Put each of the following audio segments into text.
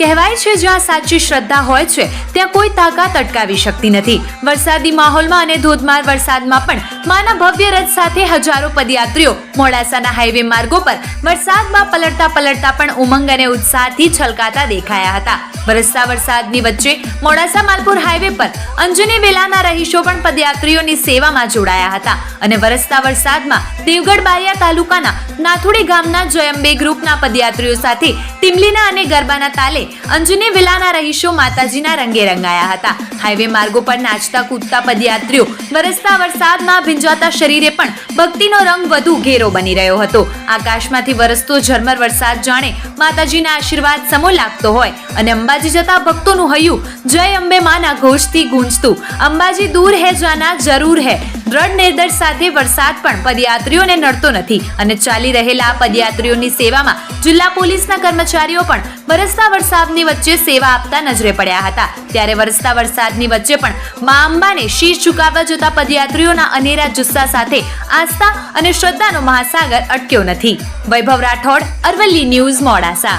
કહેવાય છે, જ્યાં સાચી શ્રદ્ધા હોય છે, ત્યાં કોઈ તાકાત અટકાવી શકતી નથી. વરસાદી માહોલમાં અને ધોધમાર વરસાદમાં પણ માના ભવ્ય રથ સાથે હજારો પદયાત્રીઓ મોડાસાના હાઈવે માર્ગો પર વરસાદમાં પલટતા પલટતા પણ ઉમંગ અને ઉત્સાહથી છલકાતા દેખાયા હતા. વરસતા વરસાદની વચ્ચે મોડાસા માલપુર હાઈવે પર અંજની વેલાના રહીશો પણ પદયાત્રીઓની સેવામાં જોડાયા હતા અને વરસતા વરસાદમાં દેવગઢ બારિયા તાલુકાના નાથુડી ગામના જયંબે ગ્રુપના પદયાત્રીઓ સાથે ટીમલીના અને ગરબાના તાલે અંજની વિલાના રહીશો માતાજીના રંગે રંગાયા હતા. હાઈવે માર્ગો પર નાચતા કૂદતા પદયાત્રીઓ, વરસતા વરસાદમાં ભીંજાતા શરીરે પણ ભક્તિનો રંગ વધુ ઘેરો બની રહ્યો હતો. આકાશમાંથી વરસતો ઝરમર વરસાદ જાણે માતાજીના આશીર્વાદ સમો લાગતો હોય અને અંબાજી જતા ભક્તોનું હૈયું જય અંબે માના ઘોષથી ગુંજતું. અંબાજી દૂર હે જાના જરૂર હે. દ્રઢ નિર્દર્શ સાથે વરસાદ પણ પદયાત્રીઓને નડતો નથી અને ચાલી રહેલા પદયાત્રીઓની સેવામાં જિલ્લા પોલીસના કર્મચારીઓ પણ વરસતા વરસાદની વચ્ચે સેવા આપતા નજરે પડ્યા હતા. ત્યારે વરસતા વરસાદની વચ્ચે પણ મા અંબાને શીશ ઝુકાવવા જતા પદયાત્રીઓના અનેરા જુસ્સા સાથે આસ્થા અને શ્રદ્ધાનો મહાસાગર અટક્યો નથી. વૈભવ રાઠોડ, અરવલ્લી ન્યૂઝ, મોડાસા.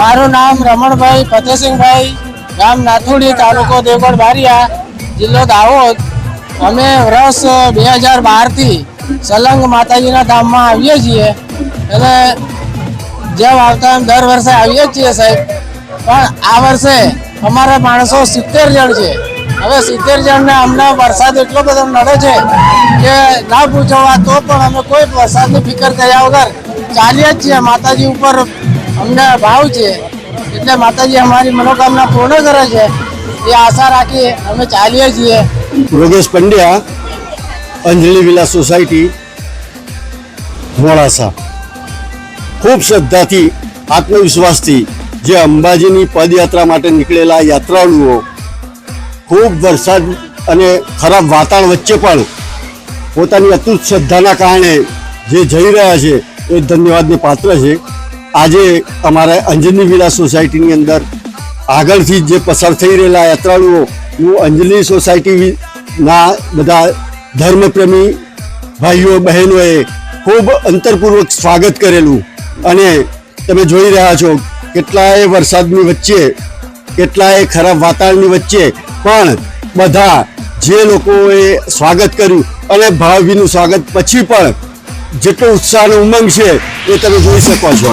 મારું નામ રમણભાઈ ફતેસિંહભાઈ ગામ નાથુડી, તાલુકો દેવગઢ બારિયા, જિલ્લો દાહોદ. અમે વર્ષ બે હજાર બારથી સલંગ માતાજીના ધામમાં આવીએ છીએ. અને જેમ આવતા એમ દર વર્ષે આવીએ જ છીએ સાહેબ. પણ આ વર્ષે અમારા માણસો સિત્તેર જણ છે. હવે સિત્તેર જણને અમને વરસાદ એટલો બધો નડે છે કે ના પૂછવા તો પણ અમે કોઈ વરસાદની ફિકર કર્યા વગર ચાલીએ જ છીએ. માતાજી ઉપર અમને ભાવ છે. એટલે માતાજી અમારી મનોકામના પૂર્ણ કરે છે. એ આશા રાખી અમે ચાલીએ છીએ. Yogesh Pandya, Anjali villa society, Modasa. ખૂબ શ્રદ્ધાથી, આત્મવિશ્વાસથી જે અંબાજીની પદયાત્રા માટે નીકળેલા યાત્રાળુઓ, ખૂબ વરસાદ અને ખરાબ વાતાવરણ વચ્ચે પણ પોતાની અતુત શ્રદ્ધાના કારણે જે જઈ રહ્યા છે, એ ધન્યવાદને પાત્ર છે. આજે અમારા અંજની વિલા સોસાયટીની અંદર આગળથી જે પસાર થઈ રહેલા યાત્રાળુઓનું અંજલિ સોસાયટીના બધા ધર્મપ્રેમી ભાઈઓ, બહેનોએ ખૂબ અંતરપૂર્વક સ્વાગત કરેલું અને તમે જોઈ રહ્યા છો કેટલાય વરસાદની વચ્ચે, કેટલાય ખરાબ વાતાવરણની વચ્ચે પણ બધા જે લોકોએ સ્વાગત કર્યું અને ભાવભીનું સ્વાગત પછી પણ જેટલો ઉત્સાહ અને ઉમંગ છે એ તમે જોઈ શકો છો.